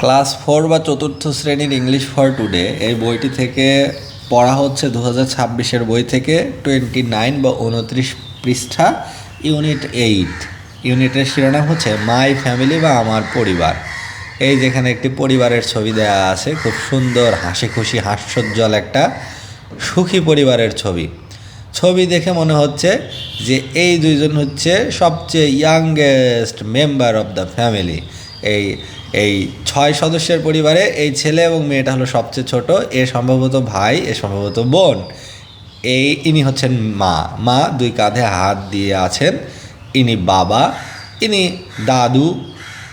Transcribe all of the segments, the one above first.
Class four বা চতুর্থ শ্রেণির ইংলিশ ফর টুডে এই বইটি থেকে পড়া হচ্ছে দু হাজার বই থেকে টোয়েন্টি নাইন বা উনত্রিশ পৃষ্ঠা, ইউনিট এইট। ইউনিটের শিরোনাম হচ্ছে মাই ফ্যামিলি বা আমার পরিবার। এই যেখানে একটি পরিবারের ছবি দেওয়া আছে, খুব সুন্দর হাসি খুশি হাস্যোজ্জ্বল একটা সুখী পরিবারের ছবি। ছবি দেখে মনে হচ্ছে যে এই দুইজন হচ্ছে সবচেয়ে youngest member of the family এই এই ছয় সদস্যের পরিবারে এই ছেলে এবং মেয়েটা হলো সবচেয়ে ছোট, এ সম্ভবত ভাই, এ সম্ভবত বোন। এই ইনি হচ্ছেন মা। মা দুই কাঁধে হাত দিয়ে আছেন, ইনি বাবা, ইনি দাদু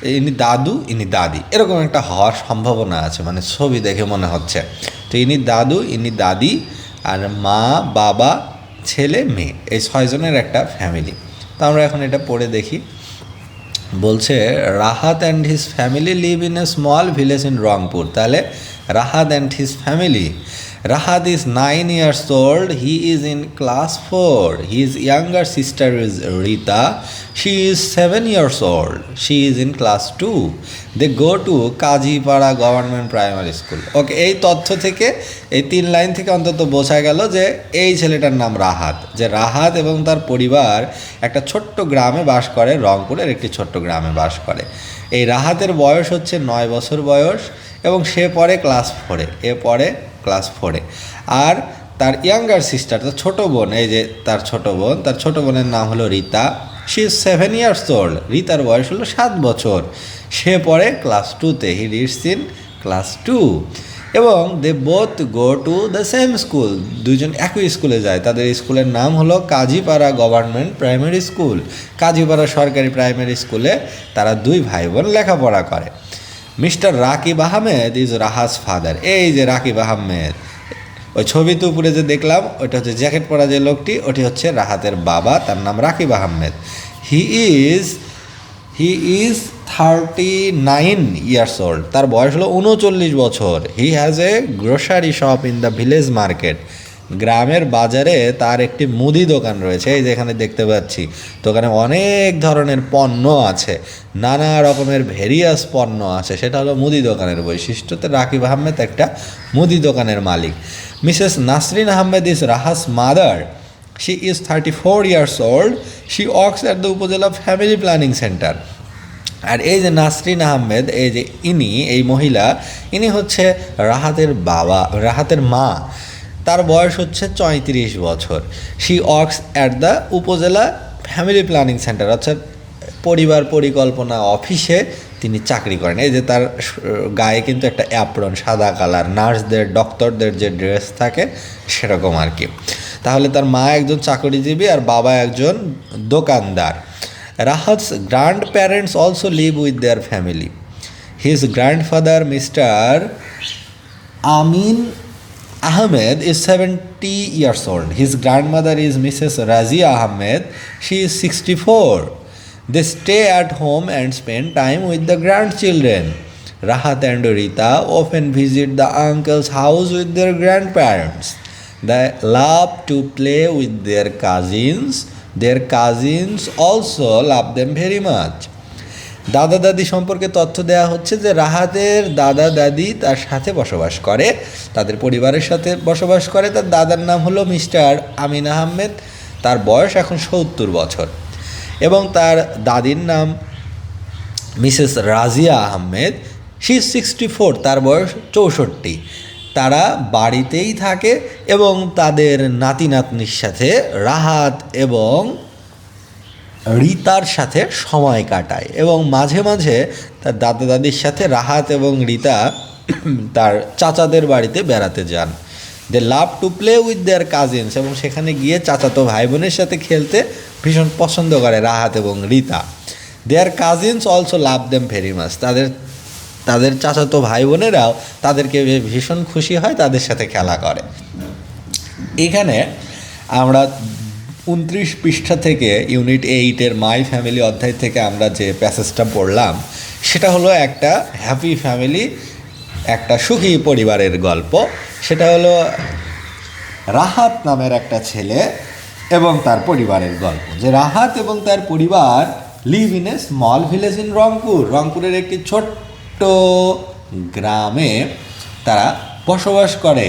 ইনি দাদু, ইনি দাদি। এরকম একটা হওয়ার সম্ভাবনা আছে মানে ছবি দেখে মনে হচ্ছে। তো ইনি দাদু, ইনি দাদি, আর মা, বাবা, ছেলে, মেয়ে, এই ছয়জনের একটা ফ্যামিলি। তো আমরা এখন এটা পড়ে দেখি। বলছে, Rahat and his family live in a small village in Rangpur তাহলে, Rahat and his family Rahat is nine years old he is in class four his younger sister is Rita she is seven years old she is in class two they go to Kazipara government primary school okay এই তথ্য থেকে, এই তিন line থেকে অন্তত বোঝা গেল যে এই ছেলেটার নাম রাহাত। যে রাহাত এবং তার পরিবার একটা ছোট্ট গ্রামে বাস করে, রংপুরের একটি ছোট্ট গ্রামে বাস করে। এই রাহাতের বয়স হচ্ছে নয় বছর বয়স এবং সে পড়ে ক্লাস ফোরে এ পড়ে ক্লাস ফোরে আর তার ইয়াঙ্গার সিস্টার তার ছোটো বোন, এই যে তার ছোট বোন, তার ছোট বোনের নাম হলো Rita. She seven years old রীতার বয়স হলো সাত বছর। সে পড়ে ক্লাস টুতে he reads in class two এবং they both go to the same school দুইজন একই স্কুলে যায়। তাদের স্কুলের নাম হলো Kazipara government primary school Kazipara সরকারি প্রাইমারি স্কুলে তারা দুই ভাই বোন লেখাপড়া করে। Mister Rakib Ahmed is Rahat's father. এই যে রাকিব আহমেদ, ওই ছবিতে উপরে যে দেখলাম, ওইটা হচ্ছে জ্যাকেট পরা যে লোকটি, ওটি হচ্ছে রাহাতের বাবা, তার নাম Rakib Ahmed. He is he is thirty nine years old তার বয়স হলো উনচল্লিশ বছর। He has a grocery shop in the village market গ্রামের বাজারে তার একটি মুদি দোকান রয়েছে, এই যেখানে দেখতে পাচ্ছি। দোকানে অনেক ধরনের পণ্য আছে, নানা রকমের ভেরিয়াস পণ্য আছে, সেটা হলো মুদি দোকানের বৈশিষ্ট্যতে রাকিব আহমেদ একটা মুদি দোকানের মালিক। Mrs Nasrin Ahmed is Rahat's mother she is thirty four years old she works at the Upazila family planning centre আর এই যে নাসরিন আহমেদ, এই যে ইনি, এই মহিলা, ইনি হচ্ছে রাহাতের বাবা, রাহাতের মা। তার বয়স হচ্ছে চৈত্রিশ বছর। She works at the Upazila family planning centre অর্থাৎ পরিবার পরিকল্পনা অফিসে তিনি চাকরি করেন। এই যে তার গায়ে কিন্তু একটা অ্যাপ্রন সাদা কালার নার্সদের ডক্টরদের যে ড্রেস থাকে সেরকম আর কি। তাহলে তার মা একজন চাকরিজীবী আর বাবা একজন দোকানদার। Rahat's grandparents also live with their family his grandfather mister Amin Ahmed is 70 years old. His grandmother is Mrs. Razia Ahmed. She is 64. They stay at home and spend time with the grandchildren. Rahat and Rita often visit the uncle's house with their grandparents. They love to play with their cousins. Their cousins also love them very much. দাদা দাদি সম্পর্কে তথ্য দেওয়া হচ্ছে যে রাহাতের দাদা দাদি তার সাথে বসবাস করে, তাদের পরিবারের সাথে বসবাস করে। তার দাদার নাম হলো মিস্টার আমিন আহমেদ, তার বয়স এখন সত্তর বছর। এবং তার দাদির নাম Mrs Razia Ahmed she sixty four, তার বয়স চৌষট্টি। তারা বাড়িতেই থাকে এবং তাদের নাতি নাতনির সাথে রাহাত এবং রিতার সাথে সময় কাটায় এবং মাঝে মাঝে তার দাদা দাদির সাথে রাহাত এবং রিতা তার চাচাদের বাড়িতে বেড়াতে যান। They love to play with their cousins এবং সেখানে গিয়ে চাচাতো ভাই বোনের সাথে খেলতে ভীষণ পছন্দ করে রাহাত এবং Rita. Their cousins also love them very much তাদের তাদের চাচাতো ভাই বোনেরাও তাদেরকে ভীষণ খুশি হয় তাদের সাথে খেলা করে। এখানে আমরা উনত্রিশ পৃষ্ঠা থেকে ইউনিট এইটের মাই ফ্যামিলি অধ্যায় থেকে আমরা যে প্যাসেজটা পড়লাম, সেটা হলো একটা হ্যাপি ফ্যামিলি একটা সুখী পরিবারের গল্প। সেটা হলো রাহাত নামের একটা ছেলে এবং তার পরিবারের গল্প। যে রাহাত এবং তার পরিবার live in a small village in Rangpur. রংপুরের একটি ছোট্ট গ্রামে তারা বসবাস করে।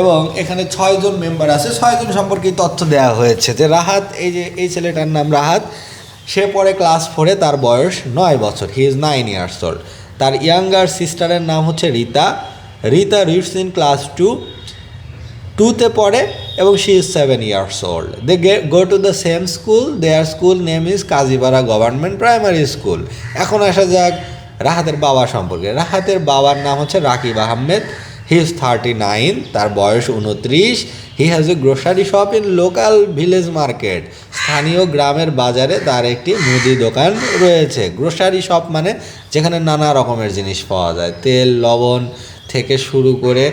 এবং এখানে ছয়জন মেম্বার আছে। ছয়জন সম্পর্কে তথ্য দেওয়া হয়েছে যে রাহাত, এই যে এই ছেলেটার নাম রাহাত, সে পরে ক্লাস ফোরে তার বয়স নয় বছর। He is nine years old তার ইয়াঙ্গার সিস্টারের নাম হচ্ছে Rita. Rita reads in class two টুতে পড়ে এবং she is seven years old they go to the same school their school name is Kazipara government primary school এখন আসা যাক রাহাতের বাবা সম্পর্কে। রাহাতের বাবার নাম হচ্ছে Rakib Ahmed. He is thirty nine তার বয়স উনত্রিশ he has a grocery shop in local village market স্থানীয় গ্রামের বাজারে তার একটি মুদি দোকান রয়েছে। গ্রোসারি শপ মানে যেখানে নানা রকমের জিনিস পাওয়া যায়। তেল, লবণ থেকে শুরু করে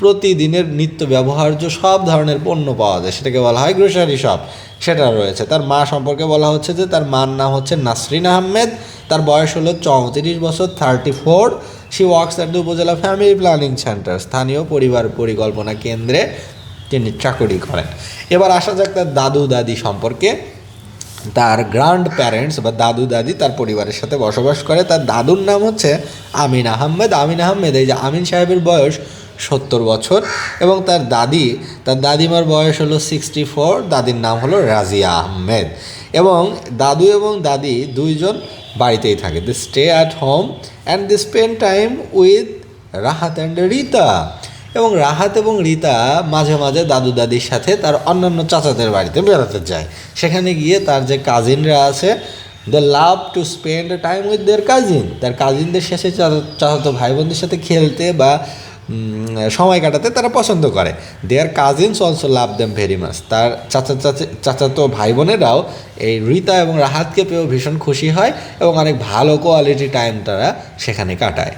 প্রতিদিনের নিত্য ব্যবহার্য সব ধরনের পণ্য পাওয়া যায়। সেটাকে বলা হয় গ্রোসারি শপ সেটা রয়েছে। তার মা সম্পর্কে বলা হচ্ছে যে তার মার নাম হচ্ছে নাসরিন আহমেদ। তার বয়স হলো চৌত্রিশ বছর thirty four she works at upazila family planning centre স্থানীয় পরিবার পরিকল্পনা কেন্দ্রে তিনি চাকরি করেন। এবার আসা যাক তার দাদু দাদি সম্পর্কে। তার গ্র্যান্ড প্যারেন্টস বা দাদু দাদি তার পরিবারের সাথে বসবাস করে। তার দাদুর নাম হচ্ছে আমিন আহমেদ। আমিন আহমেদ, এই যে আমিন সাহেবের বয়স সত্তর বছর এবং তার দাদি, তার দাদিমার বয়স হলো সিক্সটি ফোর দাদির নাম হলো রাজিয়া আহমেদ। এবং দাদু এবং দাদি দুইজন বাড়িতেই থাকে। They stay at home and they spend time with Rahat and Rita এবং রাহাত এবং রিতা মাঝে মাঝে দাদু দাদির সাথে তার অন্যান্য চাচাদের বাড়িতে বেড়াতে যায়। সেখানে গিয়ে তার যে কাজিনরা আছে they love to spend time with their cousin তার কাজিনদের শেষে চাচা- চাচাতো ভাই বোনদের সাথে খেলতে বা সময় কাটাতে তারা পছন্দ করে। Their cousins also love them very much তার চাচা চাচা, চাচাতো ভাই বোনেরাও এই রিতা এবং রাহাতকে পেয়েও ভীষণ খুশি হয় এবং অনেক ভালো কোয়ালিটি টাইম তারা সেখানে কাটায়।